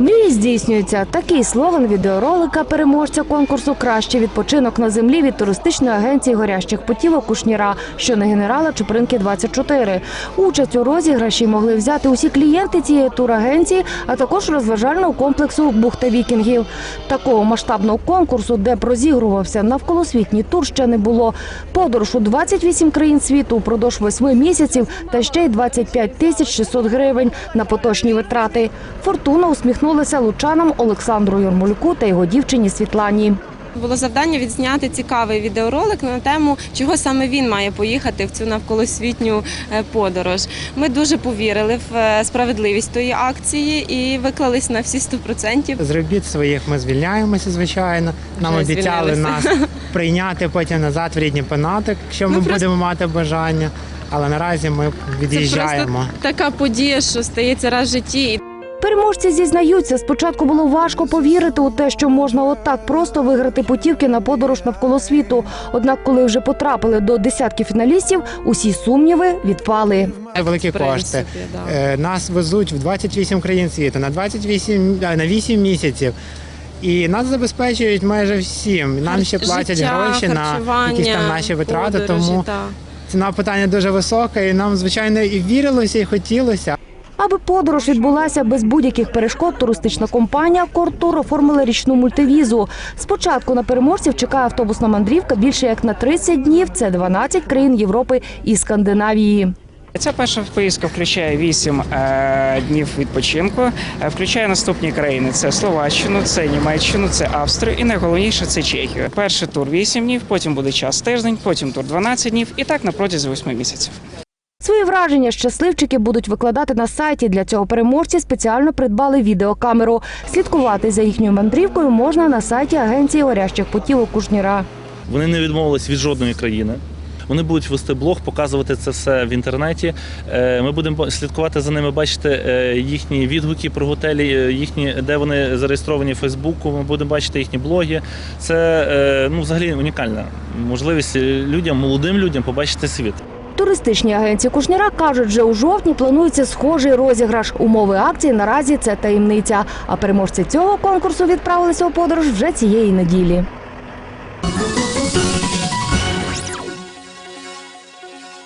Мрії здійснюються. Такий слоган відеоролика переможця конкурсу Кращий відпочинок на землі від туристичної агенції горящих путівок Кушніра, що на генерала Чупринки 24. Участь у розіграші могли взяти усі клієнти цієї турагенції, а також розважального комплексу Бухта Вікінгів. Такого масштабного конкурсу, де б розігрувався навколосвітній тур, ще не було. Подорож у 28 країн світу упродовж 8 місяців та ще й 25 тисяч 600 гривень на поточні витрати. Фортуна усміхнулася лучанам Олександру Юрмольку та його дівчині Світлані. Було завдання відзняти цікавий відеоролик на тему, чого саме він має поїхати в цю навколосвітню е, подорож. Ми дуже повірили в е, справедливість тої акції і виклались на всі 100%. З робіт своїх ми звільняємося, звичайно. Нам Вже обіцяли нас прийняти потім назад в рідні пенати, якщо ми просто- будемо мати бажання. Але наразі ми Це від'їжджаємо. просто така подія, що стається раз в житті. Переможці зізнаються, спочатку було важко повірити у те, що можна отак просто виграти путівки на подорож навколо світу. Однак, коли вже потрапили до десятки фіналістів, усі сумніви відпали. Великі кошти. Е, Нас везуть в 28 країн світу на 28, а, на 8 місяців. І нас забезпечують майже всім. Нам ще платять Життя, гроші на якісь там наші витрати. подорожі, тому та. ціна питання дуже висока, і нам, звичайно, і вірилося, і хотілося. Аби подорож відбулася без будь-яких перешкод, туристична компанія «Кортур» оформила річну мультивізу. Спочатку на переможців чекає автобусна мандрівка більше як на 30 днів. Це 12 країн Європи і Скандинавії. Ця перша поїздка включає 8 е, днів відпочинку, е, включає наступні країни: це Словаччину, це Німеччину, це Австрію і найголовніше це Чехію. Перший тур 8 днів, потім буде час тиждень, потім тур 12 днів і так на протязі 8 місяців. Свої враження щасливчики будуть викладати на сайті. Для цього переможці спеціально придбали відеокамеру. Слідкувати за їхньою мандрівкою можна на сайті агенції горящих путівок Кушніра. Вони не відмовились від жодної країни. Вони будуть вести блог, показувати це все в інтернеті. Е, Ми будемо слідкувати за ними, бачити е, їхні відгуки про готелі, е, їхні, де вони зареєстровані в Фейсбуку. Ми будемо бачити їхні блоги. Це ну, взагалі унікальна можливість людям, молодим людям побачити світ. Туристичні агенції Кушніра кажуть, вже у жовтні планується схожий розіграш. Умови акції наразі це таємниця. А переможці цього конкурсу відправилися у подорож вже цієї неділі.